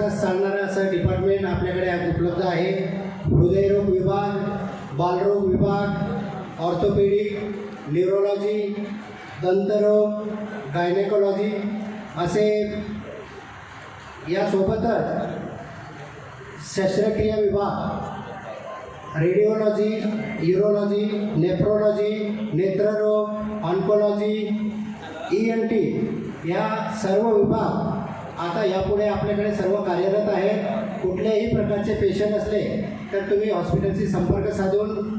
तास चालणारं असं डिपार्टमेंट आपल्याकडे उपलब्ध आहे. हृदयरोग विभाग बालरोग विभाग ऑर्थोपेडिक न्यूरोलॉजी दंतरोग गायनेकोलॉजी असे यासोबतच शस्त्रक्रिया विभाग रेडिओलॉजी युरोलॉजी नेफ्रोलॉजी नेत्ररोग ऑन्कोलॉजी ई एन टी या सर्व विभाग आता यापुढे आपल्याकडे सर्व कार्यरत आहेत. कुठल्याही प्रकारचे पेशंट असले तर तुम्ही हॉस्पिटलशी संपर्क साधून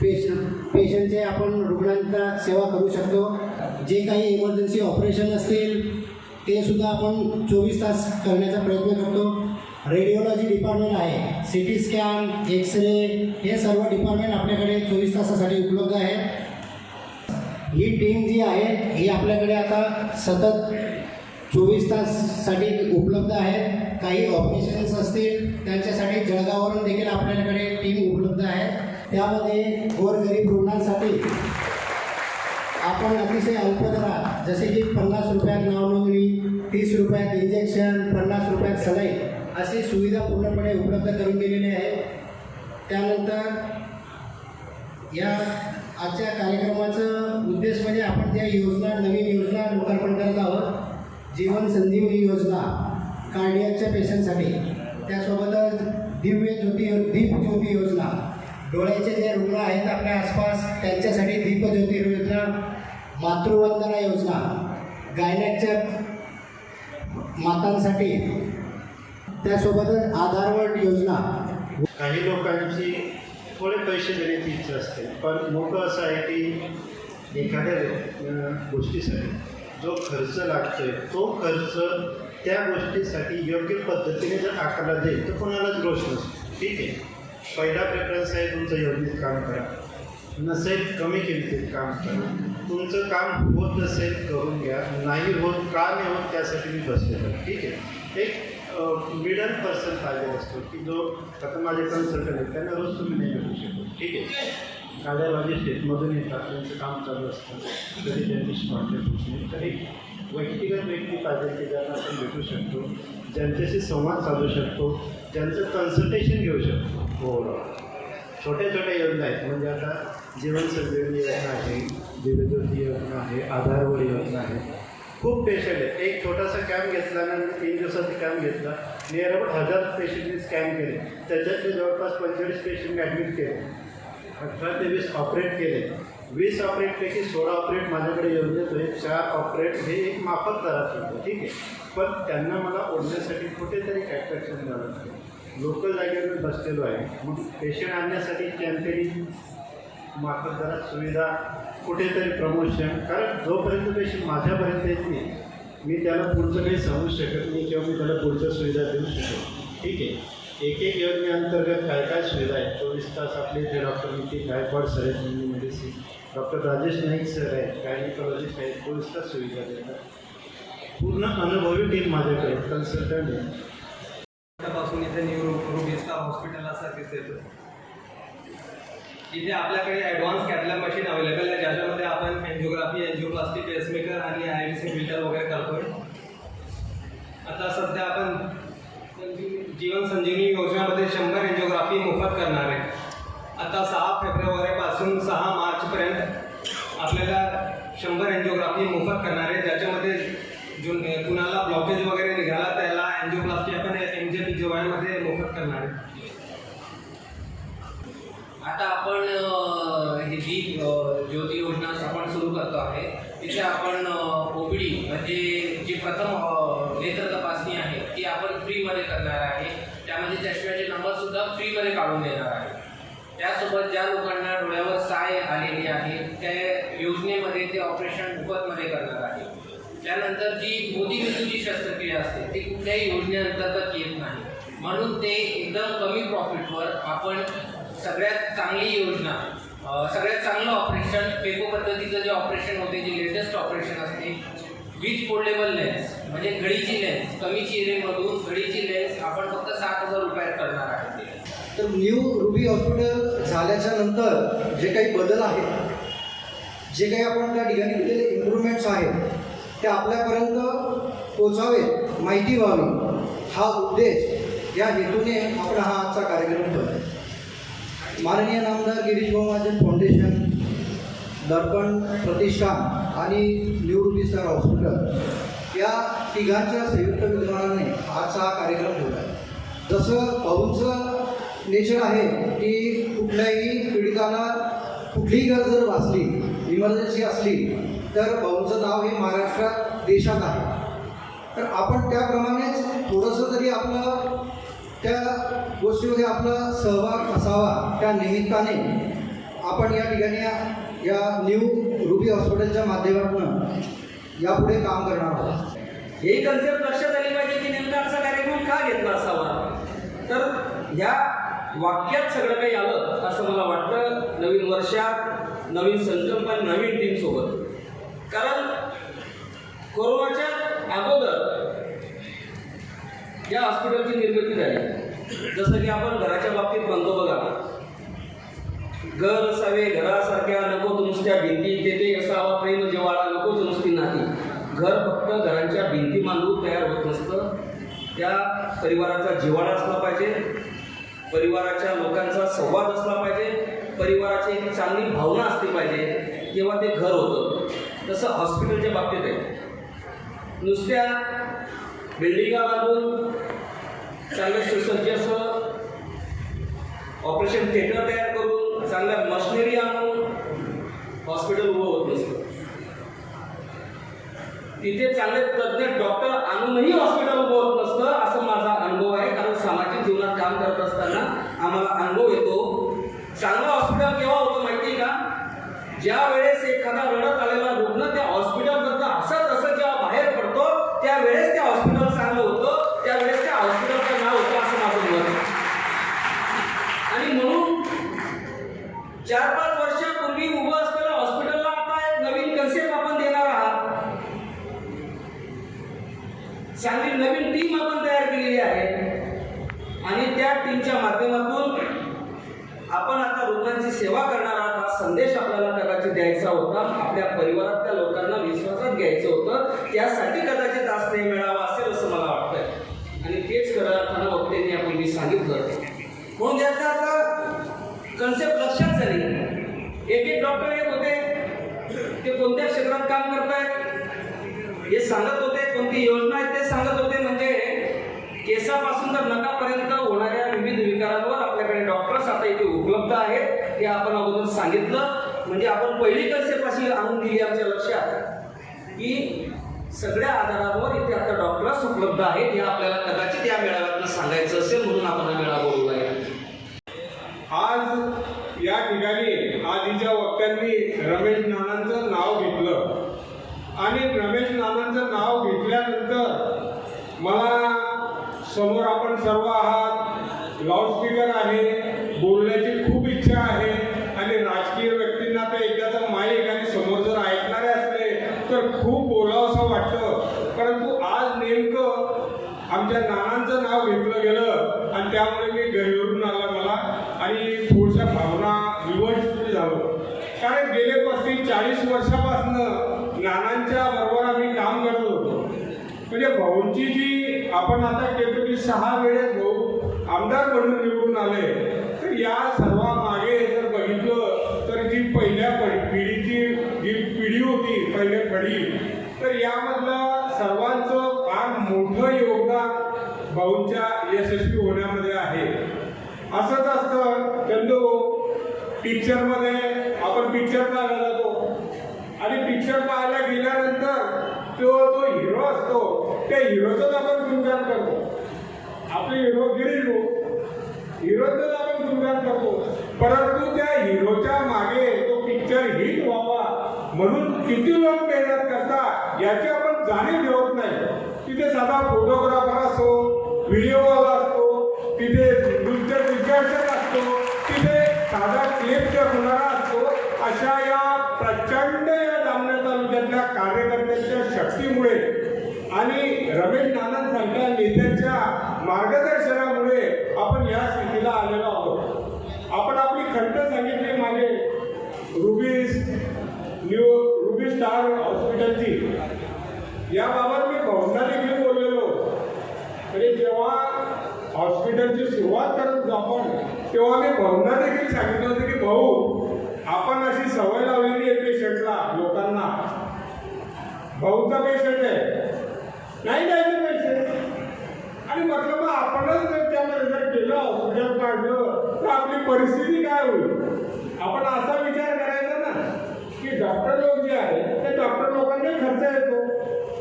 पेश पेशंटचे आपण रुग्णांचा सेवा करू शकतो. जे काही इमर्जन्सी ऑपरेशन असतील ते सुद्धा आपण चोवीस तास करण्याचा प्रयत्न करतो. रेडिओलॉजी डिपार्टमेंट आहे C T scan X ray हे सर्व डिपार्टमेंट आपल्याकडे चोवीस तासासाठी उपलब्ध आहे ही टीम जी आहे ही आपल्याकडे आता सतत चोवीस ताससाठी उपलब्ध आहे काही ऑपरेशन्स असतील त्यांच्यासाठी जळगाववरून देखील आपल्याकडे टीम उपलब्ध आहे. त्यामध्ये गोरगरीब रुग्णांसाठी आपण अतिशय अल्प दरात जसे की पन्नास रुपयात नावनोंदणी तीस रुपयात इंजेक्शन पन्नास रुपयात सलाई अशी सुविधा पूर्णपणे उपलब्ध करून दिलेली आहे. त्यानंतर या आजच्या कार्यक्रमाचं उद्देश म्हणजे आपण ज्या योजना नवीन योजना लोकार्पण करत आहोत जीवन संजीवनी योजना कार्डियाच्या पेशंटसाठी. त्यासोबतच दिव्य ज्योती दीप ज्योती योजना. डोळ्याचे जे रुग्ण आहेत आपल्या आसपास त्यांच्यासाठी दीपज्योती योजना मातृवंदना योजना गायनाच्या मातांसाठी. त्यासोबतच आधारवट योजना. काही लोकांची थोडे पैसे देण्याची इच्छा असते पण मोठं असं आहे की एखाद्या गोष्टीसाठी जो खर्च लागतोय तो खर्च त्या गोष्टीसाठी योग्य पद्धतीने जर आकारला जाईल तर कोणालाच रोष नसतो. ठीक आहे? पहिला प्रेफरन्स आहे तुमचं योजनेत काम करा. नसेल कमी किमतीत काम करा. तुमचं काम होत नसेल करून घ्या. नाही होत का नाही होत त्यासाठी मी बसलेलो ठीक आहे? एक मिडल पर्सन पाहिजे असतो की जो आता माझे कन्सल्टंट आहेत त्यांना रोज तुम्ही नाही भेटू शकत. ठीक आहे? गाड्यावाजी शेतमधून येतात त्यांचं काम चालू असतं. तरी त्यांची स्पॉन्टेड होत तर एक व्यक्तिगत व्यक्ती पाहिजे की ज्यांना आपण भेटू शकतो ज्यांच्याशी संवाद साधू शकतो ज्यांचं कन्सल्टेशन घेऊ शकतो. ओव्हरऑल छोट्या छोट्या योजना आहेत. म्हणजे आता जीवन संजीवनी योजना आहे दिव्यज्योती योजना आहे आधारवर योजना आहे. खूप पेशंट आहेत. एक छोटासा कॅम्प घेतला ना तीन दिवसाचा कॅम्प घेतला. नियर अबाउट हजार पेशंटनी स्कॅन केले. त्याच्यातले जवळपास पंचवीस पेशंट ॲडमिट केले. अठरा ते वीस ऑपरेट केले. वीस ऑपरेटपैकी सोळा ऑपरेट माझ्याकडे येऊन देतो एक म्हणजे चार ऑपरेट हे एक माफक दरात होतं. ठीक आहे. पण त्यांना मला ओढण्यासाठी कुठेतरी ॲट्रॅक्शन द्यावं लागतं लोकल जागेवर मी बसलेलो आहे. मग पेशंट आणण्यासाठी त्यांतरी माफक दरात सुविधा कुठेतरी प्रमोशन कारण जोपर्यंत पेशंट माझ्यापर्यंत येत नाही मी त्याला पुढचं काही सांगू शकत नाही किंवा मी त्याला पुढच्या सुविधा देऊ शकत ठीक आहे? एक एक योजनेअंतर्गत काय काय सुविधा आहेत? चोवीस तास आपले इथे डॉक्टर नितीन गायकवाड सर आहेत Hindi medicine doctor Rajesh Naik sir आहेत गायनिकॉलॉजिस्ट आहेत चोवीस तास सुविधा देतात. पूर्ण अनुभवी टीम माझ्याकडे कन्सल्टंट आहे पासून इथे न्यू रुबिस्ता हॉस्पिटलला सर्व्हिस देतो इथे आपल्याकडे ॲडव्हान्स कॅटलॉग मशीन अवेलेबल आहे ज्याच्यामध्ये आपण एन्जिओग्राफी एन्जिओप्लास्टी पेसमेकर आणि आय सी फिल्टर वगैरे करतोय. आता सध्या आपण जीवन संजीवनी योजनेमध्ये शंभर एन्जिओग्राफी मोफत करणार आहे. आता सहा फेब्रुवारीपासून सहा मार्चपर्यंत आपल्याला शंभर एन्जिओग्राफी मोफत करणार आहे. ज्याच्यामध्ये जो कुणाला ब्लॉकेज वगैरे निघाला त्याला एन्जिओप्लास्टी आपण एम जे पी जेवायमध्ये मोफत करणार आहे. आता आपण ही जी ज्योती योजना आपण सुरू करतो आहे तिथे आपण ओपीडी म्हणजे जी प्रथम नेत्र तपासणी आहे ती आपण फ्रीमध्ये करणार आहे. त्यामध्ये चष्म्याचे नंबर सुद्धा फ्रीमध्ये काढून देणार आहे. त्यासोबत ज्या लोकांना डोळ्यावर साय आलेली आहे त्या योजनेमध्ये ते ऑपरेशन मोफतमध्ये करणार आहे. त्यानंतर जी मोतीबिंदूची शस्त्रक्रिया असते ती कुठल्याही योजनेअंतर्गत येत नाही. म्हणून ते एकदम कमी प्रॉफिटवर आपण सगळ्यात चांगली योजना सगळ्यात चांगलं ऑपरेशन पेको पद्धतीचं जे ऑपरेशन होते जे लेटेस्ट ऑपरेशन असते विथ फोल्डेबल लेन्स म्हणजे घडीची लेन्स कमी चिरेमधून घडीची लेन्स आपण फक्त सात हजार रुपयात करणार आहे ते तर न्यू रुबी हॉस्पिटल झाल्याच्यानंतर जे काही बदल आहेत जे काही आपण त्या ठिकाणी केलेले इम्प्रूव्हमेंट्स आहेत ते आपल्यापर्यंत पोचावेत माहिती व्हावी हा उद्देश या हेतूने आपण हा आजचा कार्यक्रम करतो माननीय नामदार गिरीश महाजन फाउंडेशन दर्पण प्रतिष्ठान आणि न्यू रुबी स्टार हॉस्पिटल या तिघांच्या संयुक्त विद्यमानाने आजचा हा कार्यक्रम ठेवला जसं भाऊंचं नेचर आहे की कुठल्याही पीडिताला कुठलीही गरज जर वाचली इमर्जन्सी असली तर भाऊंचं नाव हे महाराष्ट्रात देशात आहे. तर आपण त्याप्रमाणेच थोडंसं तरी आपलं त्या गोष्टीमध्ये आपला सहभाग असावा त्या निमित्ताने आपण या ठिकाणी या- न्यू रुबी हॉस्पिटलच्या माध्यमातून यापुढे काम करणार आहोत. हे कन्सेप्ट लक्षात आली पाहिजे की नेमका असा कार्यक्रम का घेतला असावा? तर ह्या वाक्यात सगळं काही आलं असं मला वाटतं नवीन वर्षात नवीन संकल्प आणि नवीन टीमसोबत कारण कोरोनाच्या अगोदर या हॉस्पिटलची निर्मिती झाली. जसं की आपण घराच्या बाबतीत म्हणतो बघा घर असावे घरासारख्या नको नुसत्या भिंती तेथे असावा प्रेम जिव्हाळा नको नुसती नाही घर फक्त घरांच्या भिंती मांडून तयार होत नसतं. त्या परिवाराचा जिवाळा असला पाहिजे परिवाराच्या लोकांचा संवाद असला पाहिजे परिवाराची एक चांगली भावना असली पाहिजे तेव्हा ते घर होतं. तसं हॉस्पिटलच्या बाबतीत आहे. नुसत्या बिल्डिंगा बांधून चांगलं सुसज्ज असं ऑपरेशन थिएटर तयार करून चांगल्या मशिनरी आणून हॉस्पिटल उभं होत नसतं. तिथे चांगले तज्ज्ञ डॉक्टर आणूनही हॉस्पिटल उभं होत नसतं असं माझा अनुभव आहे. कारण सामाजिक जीवनात काम करत असताना आम्हाला अनुभव येतो. चांगला हॉस्पिटल केव्हा होतं माहिती आहे का ज्या वेळेस एखादा रडत आलेला रुग्ण त्या हॉस्पिटलमधनं असं तसं जेव्हा बाहेर पडतो त्यावेळेस त्या हॉस्पिटल चांगलं होतं त्यावेळेस त्या हॉस्पिटलचं नाव होतं असं माझं मत आहे. आणि म्हणून चार पाच वर्षापूर्वी उभं असलेलं हॉस्पिटलला आता एक नवीन कन्सेप्ट आपण देणार आहात चांगली नवीन टीम आपण तयार केलेली आहे. आणि त्या टीमच्या माध्यमातून आपण आता रुग्णांची सेवा करणार आहात. हा संदेश आपल्याला कदाचित द्यायचा होता. आपल्या परिवारातल्या लोकांना विश्वासात घ्यायचं होतं. त्यासाठी कदाचित आज नाही मिळावा असेल असं मला वाटतंय. आणि तेच खरं अर्थानं वक्त्यांनी मी सांगितलं. म्हणून याचा आता. कन्सेप्ट लक्षात झाली. एक एक डॉक्टर येत होते. ते कोणत्या क्षेत्रात काम करतायत? हे सांगत होते कोणती योजना आहे ते सांगत होते म्हणजे केसापासून तर नकापर्यंत होणाऱ्या विविध विकारांवर आपल्याकडे डॉक्टर्स आता इथे उपलब्ध आहेत. हे आपण अगोदर सांगितलं. म्हणजे आपण पहिली कन्सेप्ट आणून दिली आमच्या लक्षात. की सगळ्या आधारांवर इथे आता डॉक्टर्स उपलब्ध आहेत. हे आपल्याला कदाचित या मेळाव्यातनं सांगायचं असेल म्हणून आपण हा मेळावा बोलवला आहे आज या ठिकाणी आधीच्या वक्त्यांनी रमेश नानांचं नाव घेतलं. आणि रमेश नानांचं नाव घेतल्यानंतर मला समोर आपण सर्व आहात. लाऊडस्पीकर आहे. बोलण्याची खूप इच्छा आहे. आणि राजकीय व्यक्तींना ते एकदाचा माईक आणि समोर जर ऐकणारे असले तर खूप बोलावंसं वाटतं. परंतु आज नेमकं आमच्या नानांचं नाव घेतलं गेलं. आणि त्यामुळे मी घरीवरून आला मला आणि थोडशा भावना विवश झालो कारण गेले पस्तीस चाळीस वर्षापासनं नानांच्या बरोबर आम्ही काम करत होतो म्हणजे भाऊंची जी आपण आता केली सहा वेळेस भाऊ आमदार म्हणून निवडून आले तर या सर्व मागे जर बघितलं तर जी पहिल्या पि- पिढीची जी पिढी होती पहिले फडी तर यामधलं सर्वांचं फार मोठं योगदान भाऊंच्या यशस्वी होण्यामध्ये आहे असंच असतं चंदू पिक्चरमध्ये आपण पिक्चर पाहायला जातो. आणि पिक्चर पाहायला गेल्यानंतर तो जो हिरो असतो त्या हिरोचंच आपण गुणगान करतो. आपले हिरो गिरीश भाऊ हिरोचंच आपण गुणगान करतो. परंतु त्या हिरोच्या मागे तो पिक्चर हिट व्हावा म्हणून किती लोक मेहनत करतात याची आपण जाणीव ठेवत नाही. तिथे साधा फोटोग्राफर असतो व्हिडिओवाला असतो तिथे नृत्य दिग्दर्शक असतो साधा क्लिप होणारा असतो अशा या प्रचंड या जामनेर तालुक्यातल्या कार्यकर्त्यांच्या शक्तीमुळे आणि रमेश नानांसारख्या नेत्यांच्या मार्गदर्शनामुळे आपण या स्थितीला आलेलो आहोत. आपण आपली खंत सांगितली मागे. रुबीज न्यू रुबी स्टार हॉस्पिटलची. याबाबत मी भावना देखील बोललेलो. म्हणजे जेव्हा हॉस्पिटलची सुरुवात करत तेव्हा मी भाऊंना देखील सांगितलं होतं की भाऊ आपण अशी सवय लावलेली आहे पेशंटला लोकांना. भाऊचा पेशंट आहे. नाही द्यायचे पैसे आणि म्हटलं मग आपणच जर त्यामध्ये जर केलं हॉस्पिटल काढलं तर आपली परिस्थिती काय होईल? आपण असा विचार करायचा ना की डॉक्टर लोक जे आहेत ते डॉक्टर लोकांना खर्च येतो.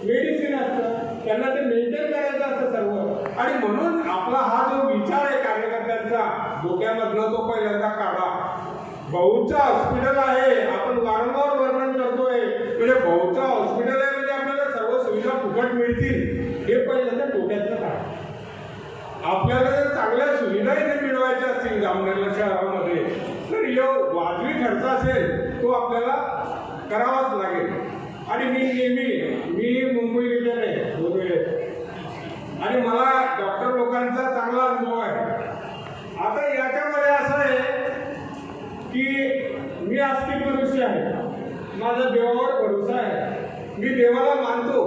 मेडिसिन असतं त्यांना ते मेंटेन करायचं असतं सर्व. आणि म्हणून आपला हा जो विचार आहे कार्यकर्त्यांचा डोक्यामधनं तो पहिल्यांदा काढा. भाऊचा हॉस्पिटल आहे. आपण वारंवार वर्णन करतोय. म्हणजे भाऊचं हॉस्पिटल आहे म्हणजे आपल्याला सर्व सुविधा फुकट मिळतील. हे पहिल्यांदा डोक्यातनं काढा. आपल्याला जर चांगल्या सुविधा इथे मिळवायच्या असतील जामनेरला शहरामध्ये तर यो वाजवी खर्च असेल तो आपल्याला करावाच लागेल. आणि मी नेहमी मी मुंबई रिटर्न आहे दोन वेळेस. आणि मला डॉक्टर लोकांचा चांगला अनुभव आहे. आता याच्यामध्ये असं आहे की मी आस्तिक मनुष्य आहे. माझा देवावर भरोसा आहे. मी देवाला मानतो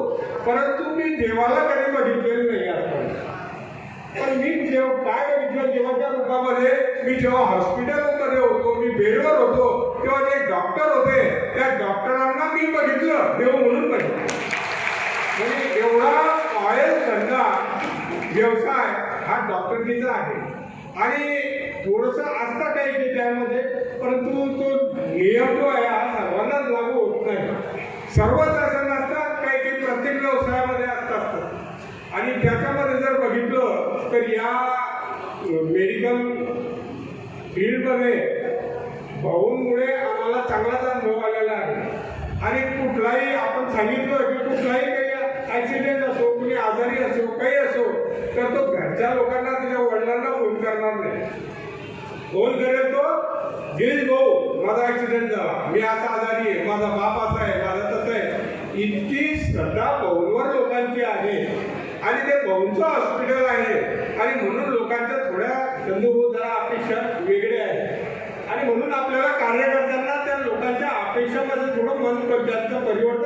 परंतु मी देवाला कधी बघितलेलं नाही आता पण मी जेव्हा काय बघितलं देवाच्या रूपामध्ये मी जेव्हा हॉस्पिटलमध्ये होतो मी बेडवर होतो तेव्हा जे डॉक्टर होते त्या डॉक्टरांना मी बघितलं देव म्हणून बघितलं. म्हणजे एवढा ऑयल धंदा व्यवसाय हा डॉक्टरकीचा आहे. आणि थोडंसं असतं काही की त्यामध्ये परंतु तो नियम जो आहे हा सर्वांनाच लागू होत नाही. सर्वच असं नसतात काही काही प्रत्येक व्यवसायामध्ये असतात आणि त्याच्यामध्ये जर बघितलं तर या मेडिकल फील्डमध्ये भाऊंमुळे आम्हाला चांगलाच अनुभव आलेला आहे. आणि कुठलाही आपण सांगितलं की कुठलाही ॲक्सिडेंट असो कुणी आजारी असो काही असो तर तो घरच्या लोकांना त्याच्या वडिलांना फोन करणार नाही. फोन करेल तो गिरीश भाऊ माझा ॲक्सिडेंट झाला. मी असा आजारी आहे. माझा बाप असा आहे माझा तसं आहे. इतकी श्रद्धा भाऊंवर लोकांची आहे. आणि ते भाऊंचं हॉस्पिटल आहे. आणि म्हणून लोकांच्या थोड्या चंदूभाऊ जरा अपेक्षा वेगळ्या आहेत. आणि म्हणून आपल्याला कार्यकर्त्यांना त्या लोकांच्या अपेक्षामध्ये थोडं मन जास्त परिवर्तन